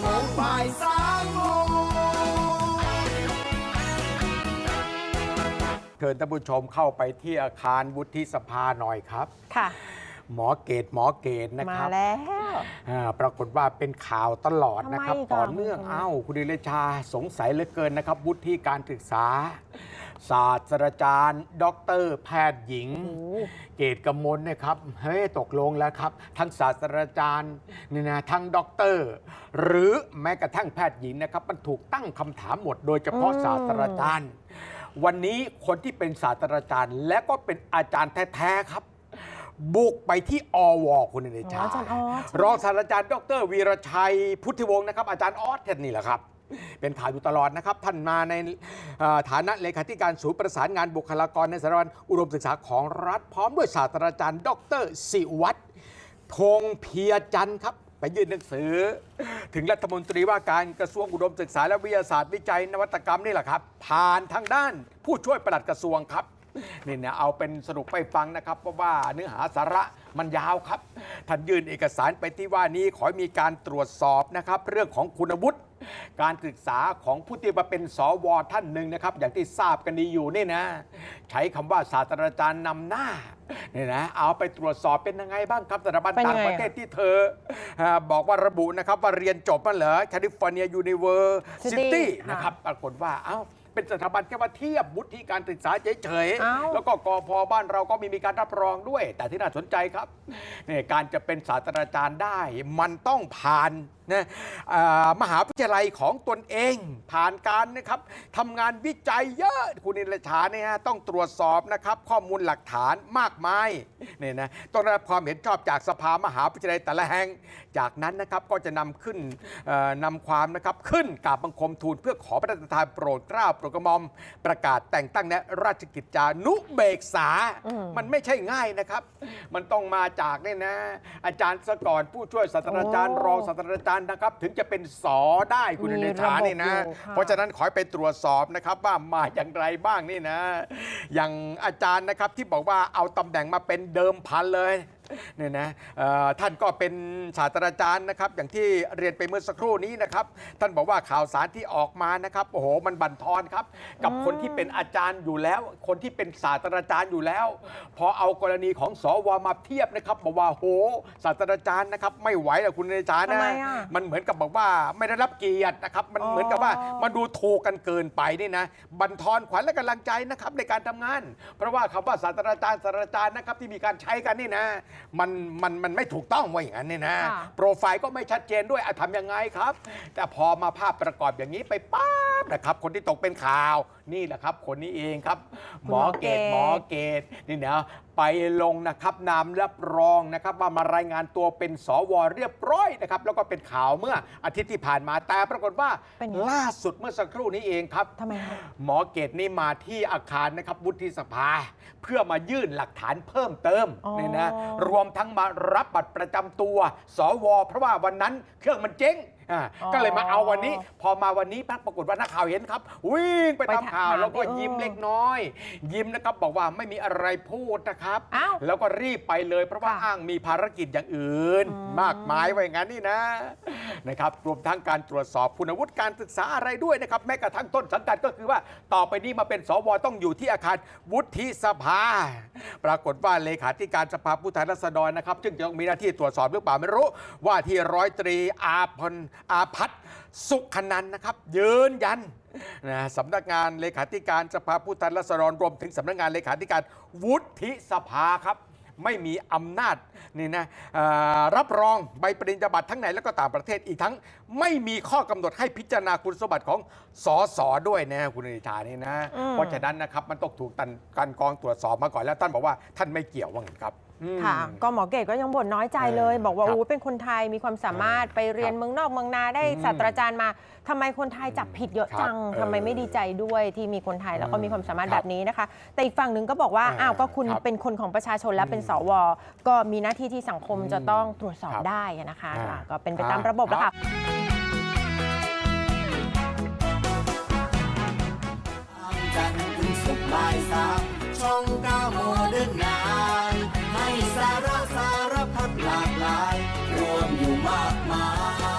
โมงบ่ายสามโมงเชิญท่านผู้ชมเข้าไปที่อาคารวุฒิสภาหน่อยครับ ค่ะ หมอเกตหมอเกตนะคมารับ แล้ว อ่าปรากฏว่าเป็นข่าวตลอดนะครับทำไมอีกอะ ต่อเนื่องคุณเอ้าคุณดิเลชาสงสัยเหลือเกินนะครับวุฒิการศึกษา ศาสตราจารย์ด็อกเตอร์แพทย์หญิง โอ้เกตกมลเนะครับเฮ้ยตกลงแล้วครับ ทั้งศาสตราจารย์นี่นะทั้งด็อกเตอร์ หรือแม้กระทั่งแพทย์หญิงนะครับ มันถูกตั้งคำถามหมด โดยเฉพาะศาสตราจารย์ วันนี้คนที่เป็นศาสตราจารย์ และก็เป็นอาจารย์แท้ ๆ ครับ บุกไปที่อวคุณเดชาอ๋ออาจารย์ออส รองศาสตราจารย์ดร วีรชัยพุทธิวงศ์นะครับอาจารย์ออสท่านนี่แหละครับ เป็นข่าวอยู่ตลอดนะครับ ท่านมาในเอ่อฐานะเลขาธิการศูนย์ประสานงานบุคลากรในสถาบันอุดมศึกษาของรัฐ พร้อมด้วยศาสตราจารย์ ดรสิวัตรพงษ์เพียจันทร์ครับ ไปยื่นหนังสือ ถึงรัฐมนตรีว่าการกระทรวงอุดมศึกษาและวิทยาศาสตร์วิจัยนวัตกรรมนี่แหละครับ ผ่านทางด้านผู้ช่วยปลัดกระทรวงครับ นี่เนี่ยเอาเป็นสรุปไปฟังนะครับ เพราะว่าเนื้อหาสาระมันยาวครับ ท่านยื่นเอกสารไปที่ว่านี้ขอให้มีการตรวจสอบนะครับ เรื่องของคุณวุฒิการศึกษาของผู้ที่มาเป็นสวท่านหนึ่งนะครับ อย่างที่ทราบกันดีอยู่นี่นะ ใช้คำว่าศาสตราจารย์นำหน้าเนี่ยนะเอาไปตรวจสอบเป็นยังไงบ้างครับสถาบันเป็นยัต่างงไง ประเทศที่เธออ่าบอกว่าระบุนะครับว่าเรียนจบมาเหรอแคลิฟอร์เนียยูนิเวอร์ซิ City ตี้ค่ะนะครับ ปรากฏว่าเอ้า เป็นสถาบันแค่ว่าเทียบวุฒิการศึกษาเฉยเอ้าๆแล้วก็กพบ้านเราก็มีมีการรับรองด้วย แต่ที่น่าสนใจครับเนี่ยการจะเป็นศาสตราจารย์ได้ มันต้องผ่านนะอ่ามหาวิทยาลัยของตนเอง ผ่านการนะครับทำงานวิจัยเยอะคุณนิลชาเนี่ยฮะต้องตรวจสอบนะครับ ข้อมูลหลักฐานมากมายเนี่ยนะต้องได้รับความเห็นชอบจากสภามหาวิทยาลัยแต่ละแห่ง จากนั้นนะครับก็จะนำขึ้นเอ่อนำความนะครับขึ้นกราบบังคมทูลเพื่อขอพระราชทานโปรดเกล้าโปรดกระหม่อมประกาศแต่งตั้งในราชกิจจานุเบกษามันไม่ใช่ง่ายนะครับ มันต้องมาจากเนี่ยนะ อาจารย์สกรผู้ช่วยศาสตราจารย์โอ้รองศาสตราจารย์นะครับ ถึงจะเป็นสอได้คุณมีเดชานี่นะระบบอยู่ค่ะ เพราะฉะนั้นขอให้ไปตรวจสอบนะครับว่ามาอย่างไรบ้างนี่นะ อย่างอาจารย์นะครับที่บอกว่าเอาตำแหน่งมาเป็นเดิมพันเลย เนี่ยนะเอ่อท่านก็เป็นศาสตราจารย์นะครับ อย่างที่เรียนไปเมื่อสักครู่นี้นะครับ ท่านบอกว่าข่าวสารที่ออกมานะครับโอ้โหมันบั่นทอนครับ กับคนที่เป็นอาจารย์อยู่แล้ว คนที่เป็นศาสตราจารย์อยู่แล้ว พอเอากรณีของสวมาเทียบนะครับบอกว่าโหศาสตราจารย์นะครับ ไม่ไหวแล้วคุณอาจารย์ทำนะไมอะมันเหมือนกับบอกว่าไม่ได้รับเกียรตินะครับ มันอ๋อเหมือนกับว่ามาดูถูกกันเกินไปนี่นะ บันทอนขวัญและกำลังใจนะครับในการทำงาน เพราะว่าคำว่าศาสตราจารย์ศาสตราจารย์นะครับที่มีการใช้กันนี่นะมันมันมันไม่ถูกต้องว่าอย่างนั้นนี่นะค่ะโปรไฟล์ก็ไม่ชัดเจนด้วยอะทำยังไงครับ แต่พอมาภาพประกอบอย่างนี้ไปป๊าบนะครับคนที่ตกเป็นข่าวนี่แหละครับ คนนี้เองครับ หมอเกตหมอเกตนี่นะไปลงนะครับนามรับรองนะครับว่ามารายงานตัวเป็นสวเรียบร้อยนะครับ แล้วก็เป็นข่าวเมื่ออาทิตย์ที่ผ่านมาแต่ปรากฏว่าเป็นไงล่าสุดเมื่อสักครู่นี้เองครับทำไมคะหมอเกตนี่มาที่อาคารนะครับวุฒิสภา เพื่อมายื่นหลักฐานเพิ่มเติมอ๋อเนี่ยนะรวมทั้งมารับบัตรประจำตัว สว เพราะว่าวันนั้นเครื่องมันเจ๊ง อ่าอ๋อก็เลยมาเอาวันนี้ พอมาวันนี้ปรากฏว่านักข่าวเห็นครับ วิ่งไปไปตามข่าวถามแล้วก็เออ ยิ้มเล็กน้อย ยิ้มนะครับบอกว่าไม่มีอะไรพูดนะครับ อ้าว แล้วก็รีบไปเลยเพราะว่าค่ะอ้างมีภารกิจอย่างอื่น อืมมากมายไว้อย่างนั้นนี่นะนะครับรวมทั้งการตรวจสอบคุณวุฒิการศึกษาอะไรด้วยนะครับ แม้กระทั่งต้นสังกัดก็คือว่าต่อไปนี้มาเป็นสวต้องอยู่ที่อาคารวุฒิสภา ปรากฏว่าเลขาธิการสภาผู้แทนราษฎรนะครับซึ่งจะต้องมีหน้าที่ตรวจสอบหรือเปล่าไม่รู้ว่าที่ร้อยตรีอาพลอาพัฒน์สุขนันท์นะครับ ยืนยันนะสำนักงานเลขาธิการสภาผู้แทนราษฎรรวมถึงสำนักงานเลขาธิการวุฒิสภาครับ ไม่มีอำนาจนี่นะเอ่อรับรองใบปริญญาบัตรทั้งในและก็ต่างประเทศอีกทั้ง ไม่มีข้อกำหนดให้พิจารณาคุณสมบัติของสสด้วยนะคุณนิชานี่นะอืมเพราะฉะนั้นนะครับมันต้องถูกตันการกรองตรวจสอบมาก่อนแล้วท่านบอกว่าท่านไม่เกี่ยวว่างั้นครับอืม ค่ะก็หมอเกตก็ยังบ่นน้อยใจเลยเออบอกว่าครับ โอ้เป็นคนไทยมีความสามารถไปเรียนครับเมืองนอกเมืองนาได้อืมศาสตราจารย์มาทำไมคนไทยจับผิดเยอะครับจังเออทำไมไม่ดีใจด้วยที่มีคนไทยแล้วก็อืมมีความสามารถครับแบบนี้นะคะ แต่อีกฝั่งหนึ่งก็บอกว่าเอออ้าวก็คุณครับเป็นคนของประชาชนและอืมเป็นสว ก็มีหน้าที่ที่สังคมอืมจะต้องตรวจสอบครับได้นะคะอ่าอะก็เป็นไปตามอ่าระบบแล้วครัค่ะ